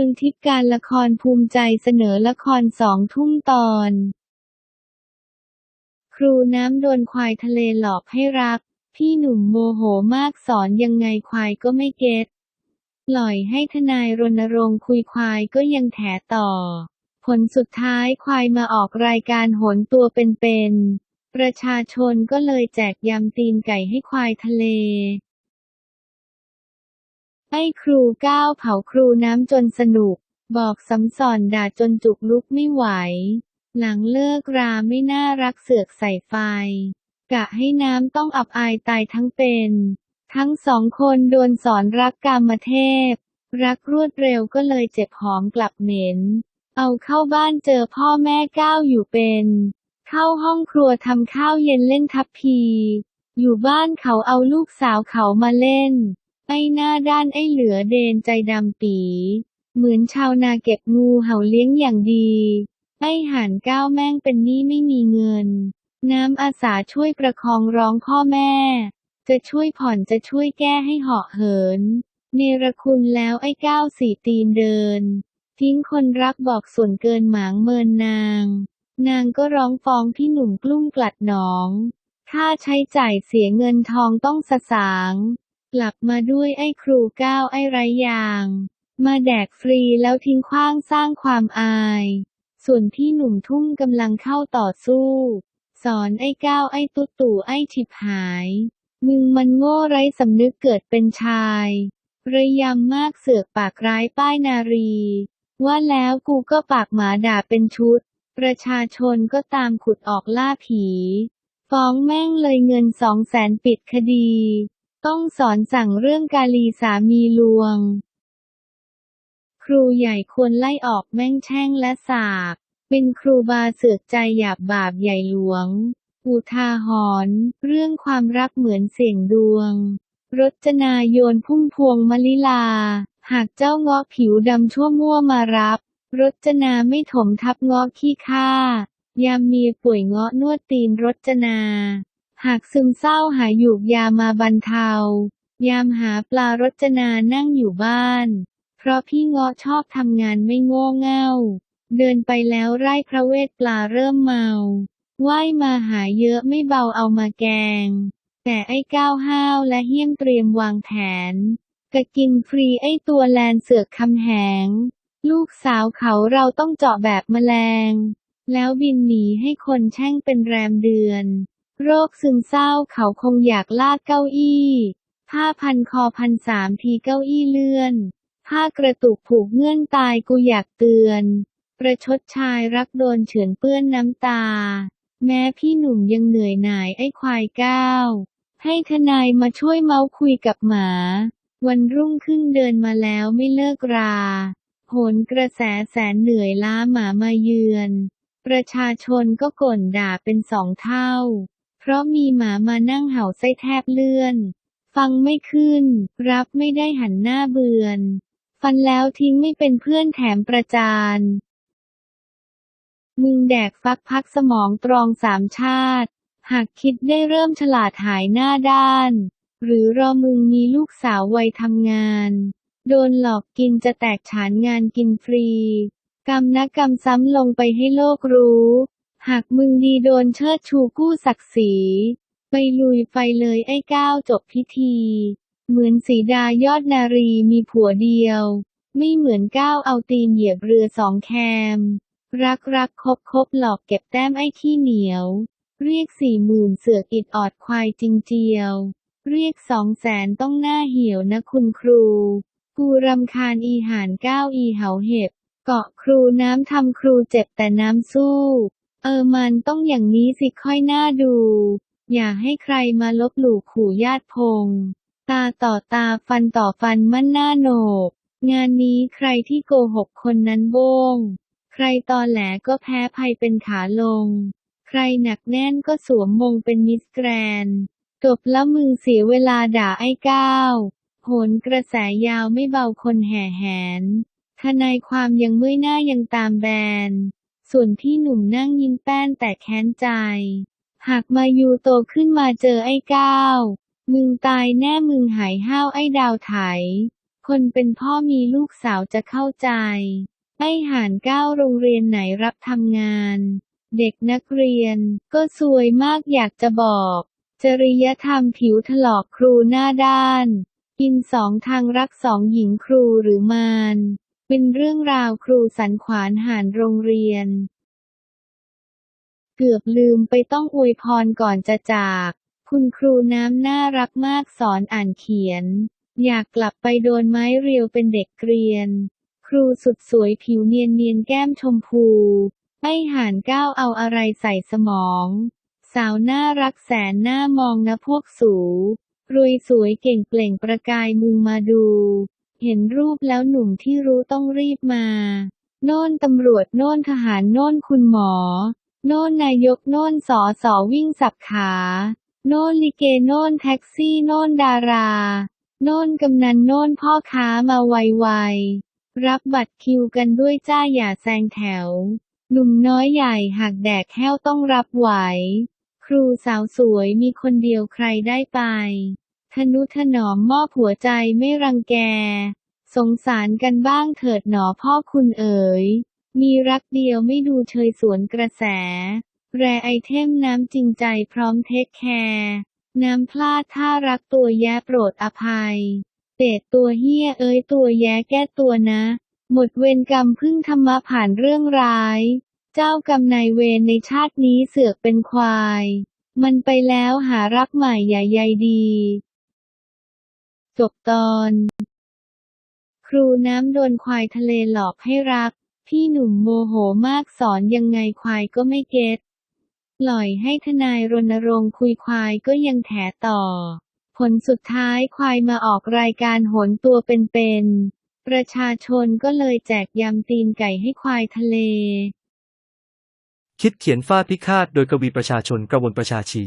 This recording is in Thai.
มืองทิพย์การละครภูมิใจเสนอละครสองทุ่มตอน ครูน้ำโดนควายทะเลหลอกให้รัก พี่หนุ่มโมโหมากสอนยังไงควายก็ไม่เก็ตปล่อยให้ทนายรณรงค์คุยควายก็ยังแถต่อ ผลสุดท้ายควายมาออกรายการโหนตัวเป็นๆประชาชนก็เลยแจกยำตีนไก่ให้ควายทะเล ไอ้ครูก้าวเผาครูน้ำจนสนุก บอกสำสอนด่าจนจุกลุกไม่ไหว หลังเลิกราไม่น่ารักเสือกใส่ไฟ กะให้น้ำต้องอับอายตายทั้งเป็น ทั้งสองคนโดนสอนรักกามเทพ รักรวดเร็วก็เลยเจ็บหอมกลับเหม็น เอาเข้าบ้านเจอพ่อแม่ก้าวอยู่เป็น เข้าห้องครัวทำข้าวเย็นเล่นทับพี อยู่บ้านเขาเอาลูกสาวเขามาเล่น ไอ้หน้าด้านไอ้เหลือเดนใจดำปี เหมือนชาวนาเก็บงูเห่าเลี้ยงอย่างดี ไอ้หานก้าวแม่งเป็นหนี้ไม่มีเงิน น้ำอาสาช่วยประคองร้องพ่อแม่ จะช่วยผ่อนจะช่วยแก้ให้เหาะเหิน เนรคุณแล้วไอ้ก้าวสี่ตีนเดิน ทิ้งคนรักบอกส่วนเกินหมางเมินนาง นางก็ร้องฟ้องพี่หนุ่มกลุ้มกลัดหนอง ค่าใช้จ่ายเสียเงินทองต้องสสาง กลับมาด้วยไอ้ครูก้าวไอ้ไรยาง มาแดกฟรีแล้วทิ้งขว้างสร้างความอาย ส่วนพี่หนุ่มทุ่มกำลังเข้าต่อสู้ สอนไอ้ก้าวไอ้ตุ๊ตู่ไอ้ฉิบหาย มึงมันโง่ไร้สำนึกเกิดเป็นชายระยำมากเสือกปากร้ายป้ายนารี ว่าแล้วกูก็ปากหมาด่าเป็นชุด ประชาชนก็ตามขุดออกล่าผี ฟ้องแม่งเลยเงินสองแสนปิดคดี ต้องสอนสั่งเรื่องกาลีสามีลวง ครูใหญ่ควรไล่ออกแม่งแช่งและสากเป็นครูบาเสือกใจหยาบบาปใหญ่หลวง อุทาหรณ์เรื่องความรักเหมือนเสี่ยงดวง รจนาโยนพุ่มพวงมลิลา หากเจ้าเงาะผิวดำชั่วมั่วมารับ รจนาไม่ถมทับเงาะขี้ข้ายามเมียป่วยเงาะนวดตีนรจนา หากซึมเศร้าหาหยูกยามาบรรเทา ยามหาปลารจนานั่งอยู่บ้าน เพราะพี่เงาะชอบทำงานไม่โง่เง่า เดินไปแล้วไร่พระเวทปลาเริ่มเมาว่ายมาหาเยอะไม่เบาเอามาแกง แต่ไอ้ก้าวห้าวและเฮี้ยมเตรียมวางแผนกะกินฟรีไอ้ตัวแลนเสือกคำแหง ลูกสาวเขาเราต้องเจาะแบบแมลง แล้วบินหนีให้คนแช่งเป็นแรมเดือน โรคซึมเศร้าเขาคงอยากลากเก้าอี้ผ้าพันคอพันสามทีเก้าอี้เลื่อนผ้ากระตุกผูกเงื่อนตายกูอยากเตือน ประชดชายรักโดนเฉือนเปื้อนน้ำตา แม้พี่หนุ่มยังเหนื่อยหน่ายไอ้ควายก้าวให้ทนายมาช่วยเมาคุยกับหมา วันรุ่งขึ้นเดินมาแล้วไม่เลิกราโหนกระแสแสนเหนื่อยล้าหมามาเยือน ประชาชนก็ก่นด่าเป็นสองเท่า เพราะมีหมามานั่งเห่าไส้แทบเลื่อน ฟังไม่ขึ้น รับไม่ได้หันหน้าเบือน ฟันแล้วทิ้งไม่เป็นเพื่อนแถมประจานมึงแดกฟักพักสมองตรองสามชาติ หากคิดได้เริ่มฉลาดหายหน้าด้าน หรือรอมึงมีลูกสาววัยทำงาน โดนหลอกกินจะแตกฉานงานกินฟรี กรรมนะกรรมซ้ำลงไปให้โลกรู้ หากมึงดีโดนเชิดชูกู้ศักดิ์ศรี ไปลุยไฟเลยไอ้ก้าวจบพิธี เหมือนสีดายอดนารีมีผัวเดียว ไม่เหมือนก้าวเอาตีนเหยียบเรือสองแคม รักรักคบคบหลอกเก็บแต้มไอ้ขี้เหนียว เรียกสี่หมื่นเสือกอิดออดควายจริงเจียว เรียกสองแสนต้องหน้าเหี่ยวนะคุณครู กูรำคาญอีหานก้าวอีเหาเห็บ เกาะครูน้ำทำครูเจ็บแต่น้ำสู้ เออมันต้องอย่างนี้สิค่อยน่าดู อย่าให้ใครมาลบหลู่ขู่ญาติพง ตาต่อตาฟันต่อฟันมั่นหน้าโหนก งานนี้ใครที่โกหกคนนั้นโบงใครตอแหลก็แพ้ภัยเป็นขาลง ใครหนักแน่นก็สวมมงเป็นมิสแกรนจบแล้วมึงเสียเวลาด่าไอ้ก้าวโหนกระแสยาวไม่เบาคนแห่แหน ทนายความยังเมื่อยหน้ายังตามแบน ส่วนพี่หนุ่มนั่งยิ้มแป้นแต่แค้นใจ หากมายูโตขึ้นมาเจอไอ้ก้าวมึงตายแน่มึงหายห้าวไอ้ดาวไถ คนเป็นพ่อมีลูกสาวจะเข้าใจ ไอ้ห่านก้าโรงเรียนไหนรับทำงาน เด็กนักเรียนก็ซวยมากอยากจะบอก จริยธรรมผิวถลอกครูหน้าด้าน กินสองทางรักสองหญิงครูหรือมาร เป็นเรื่องราวครูสันขวานหานโรงเรียน เกือบลืมไปต้องอวยพรก่อนจะจาก คุณครูน้ำน่ารักมากสอนอ่านเขียน อยากกลับไปโดนไม้เรียวเป็นเด็กเกรียน ครูสุดสวยผิวเนียนเนียนแก้มชมพูไอหานก้าวเอาอะไรใส่สมอง สาวน่ารักแสนน่ามองนะพวกสูรุยสวยเก่งเปล่งประกายมุงมาดู เห็นรูปแล้วหนุ่มที่รู้ต้องรีบมาโน่นตำรวจโน่นทหารโน่นคุณหมอ โน่นนายกโน่นสอสอวิ่งสับขา โน่นลิเกโน่นแท็กซี่โน่นดารา โน่นกำนันโน่นพ่อค้ามาไวๆ รับบัตรคิวกันด้วยจ้าอย่าแซงแถว หนุ่มน้อยใหญ่หากแดกแห้วต้องรับไหว ครูสาวสวยมีคนเดียวใครได้ไป นุถนอมมอบหัวใจไม่รังแก สงสารกันบ้างเถิดหนอพ่อคุณเอ๋ย มีรักเดียวไม่ดูเชยสวนกระแส แรไอเทมน้ำจริงใจพร้อมเทคแคร์น้ำพลาดถ้ารักตัวแย่โปรดอภัยเตดตัวเฮียเอ้ยตัวแย่แก้ตัวนะ หมดเวรกรรมพึ่งธรรมะผ่านเรื่องร้าย เจ้ากรรมนายเวรในชาตินี้เสือกเป็นควาย มันไปแล้วหารักใหม่อย่าใยดี จบตอน ครูน้ำโดนควายทะเลหลอกให้รัก พี่หนุ่มโมโหมากสอนยังไงควายก็ไม่เก็ตปล่อยให้ทนายรณรงค์คุยควายก็ยังแถต่อ ผลสุดท้ายควายมาออกรายการโหนตัวเป็นๆ ประชาชนก็เลยแจกยำตีนไก่ให้ควายทะเล คิดเขียนฟาดพิฆาตโดยกวีประชาชนกระวนประชาชี